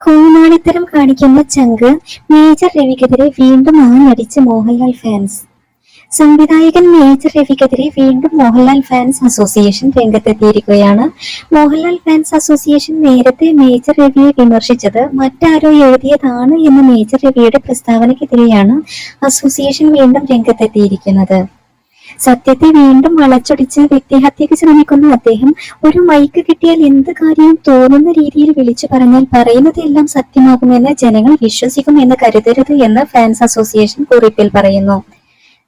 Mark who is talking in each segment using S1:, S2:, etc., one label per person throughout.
S1: കോമാളിത്തരം കാണിക്കുന്ന ചങ്ക് മേജർ രവിക്കെതിരെ വീണ്ടും ആഞ്ഞടിച്ച് മോഹൻലാൽ ഫാൻസ് സംവിധായകൻ മേജർ രവിക്കെതിരെ വീണ്ടും മോഹൻലാൽ ഫാൻസ് അസോസിയേഷൻ രംഗത്തെത്തിയിരിക്കുകയാണ്. മോഹൻലാൽ ഫാൻസ് അസോസിയേഷൻ നേരത്തെ മേജർ രവിയെ വിമർശിച്ചത് മറ്റാരോ എഴുതിയതാണ് എന്ന മേജർ രവിയുടെ പ്രസ്താവനയ്ക്കെതിരെയാണ് അസോസിയേഷൻ വീണ്ടും രംഗത്തെത്തിയിരിക്കുന്നത്. സത്യത്തെ വീണ്ടും വളച്ചൊടിച്ച് വ്യക്തിഹത്യക്ക് ശ്രമിക്കുന്ന അദ്ദേഹം. ഒരു മൈക്ക് കിട്ടിയാൽ എന്ത് കാര്യവും തോന്നുന്ന രീതിയിൽ വിളിച്ചു പറഞ്ഞാൽ പറയുന്നതെല്ലാം സത്യമാകുമെന്ന് ജനങ്ങൾ വിശ്വസിക്കും വിശ്വസിക്കുമെന്ന് കരുതരുത് എന്ന് ഫാൻസ് അസോസിയേഷൻ കുറിപ്പിൽ പറയുന്നു.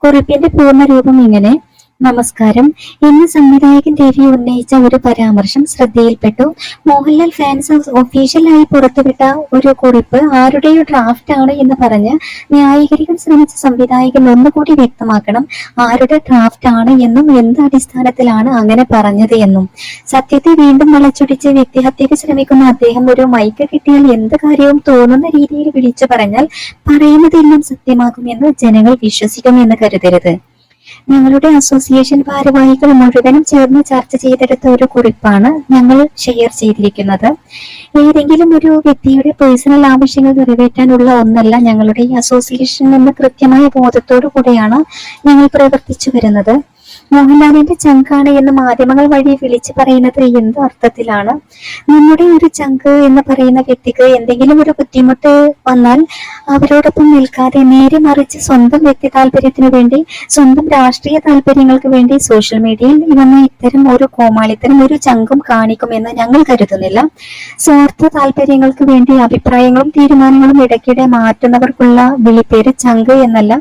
S1: കുറിപ്പിന്റെ പൂർണരൂപം ഇങ്ങനെ. നമസ്കാരം. ഇന്ന് സംവിധായകൻ രവി ഉന്നയിച്ച ഒരു പരാമർശം ശ്രദ്ധയിൽപ്പെട്ടു. മോഹൻലാൽ ഫാൻസ് ഒഫീഷ്യലായി പുറത്തുവിട്ട ഒരു കുറിപ്പ് ആരുടെയോ ഡ്രാഫ്റ്റ് ആണ് എന്ന് പറഞ്ഞ് ന്യായീകരിക്കാൻ ശ്രമിച്ച സംവിധായകൻ ഒന്നുകൂടി വ്യക്തമാക്കണം ആരുടെ ഡ്രാഫ്റ്റ് ആണ് എന്നും എന്ത് അടിസ്ഥാനത്തിലാണ് അങ്ങനെ പറഞ്ഞത് എന്നും. സത്യത്തെ വീണ്ടും വളച്ചൊടിച്ച് വ്യക്തിഹത്യക്ക് ശ്രമിക്കുന്ന അദ്ദേഹം ഒരു മൈക്ക് കിട്ടിയാൽ എന്ത് കാര്യവും തോന്നുന്ന രീതിയിൽ വിളിച്ചു പറഞ്ഞാൽ പറയുന്നതെല്ലാം സത്യമാകുമെന്ന് ജനങ്ങൾ വിശ്വസിക്കുമെന്ന് കരുതരുത്. ഞങ്ങളുടെ അസോസിയേഷൻ ഭാരവാഹികൾ മുഴുവനും ചേർന്ന് ചർച്ച ചെയ്തെടുത്ത ഒരു കുറിപ്പാണ് ഞങ്ങൾ ഷെയർ ചെയ്തിരിക്കുന്നത്. ഏതെങ്കിലും ഒരു വ്യക്തിയുടെ പേഴ്സണൽ ആവശ്യങ്ങൾ നിറവേറ്റാനുള്ള ഒന്നല്ല ഞങ്ങളുടെ ഈ അസോസിയേഷൻ എന്ന കൃത്യമായ ബോധത്തോടു കൂടെയാണ് ഞങ്ങൾ പ്രവർത്തിച്ചു വരുന്നത്. മോഹൻലാലിന്റെ ചങ്കാണ് എന്ന് മാധ്യമങ്ങൾ വഴി വിളിച്ചു പറയുന്നത് എന്ത് അർത്ഥത്തിലാണ്? നമ്മുടെ ഒരു ചങ്ക് എന്ന് പറയുന്ന വ്യക്തിക്ക് എന്തെങ്കിലും ഒരു ബുദ്ധിമുട്ട് വന്നാൽ അവരോടൊപ്പം നിൽക്കാതെ നേരെ മറിച്ച് സ്വന്തം വ്യക്തി താല്പര്യത്തിന് വേണ്ടി സ്വന്തം രാഷ്ട്രീയ താല്പര്യങ്ങൾക്ക് വേണ്ടി സോഷ്യൽ മീഡിയയിൽ ഇവന്ന് ഇത്തരം ഒരു കോമാളിത്തരം ഒരു ചങ്കും കാണിക്കുമെന്ന് ഞങ്ങൾ കരുതുന്നില്ല. സ്വാർത്ഥ താല്പര്യങ്ങൾക്ക് വേണ്ടി അഭിപ്രായങ്ങളും തീരുമാനങ്ങളും ഇടയ്ക്കിടെ മാറ്റുന്നവർക്കുള്ള വിളിപ്പേര് ചങ്ക് എന്നല്ല.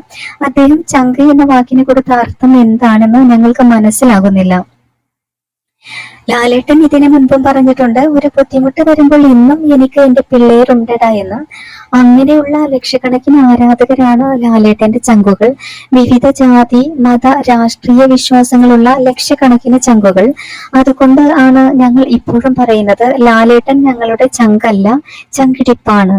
S1: അദ്ദേഹം ചങ്ക് എന്ന വാക്കിന് കൊടുത്ത അർത്ഥം എന്താണെന്ന് ഞങ്ങൾക്ക് മനസ്സിലാകുന്നില്ല. ലാലേട്ടൻ ഇതിനു മുൻപും പറഞ്ഞിട്ടുണ്ട് ഒരു ബുദ്ധിമുട്ട് വരുമ്പോൾ ഇന്നും എനിക്ക് എന്റെ പിള്ളേരുണ്ടടാ എന്ന്. അങ്ങനെയുള്ള ലക്ഷക്കണക്കിന് ആരാധകരാണ് ലാലേട്ടന്റെ ചങ്കുകൾ. വിവിധ ജാതി മത രാഷ്ട്രീയ വിശ്വാസങ്ങളുള്ള ലക്ഷക്കണക്കിന് ചങ്കുകൾ. അതുകൊണ്ട് ആണ് ഞങ്ങൾ ഇപ്പോഴും പറയുന്നത് ലാലേട്ടൻ ഞങ്ങളുടെ ചങ്കല്ല ചങ്കിടിപ്പാണ്.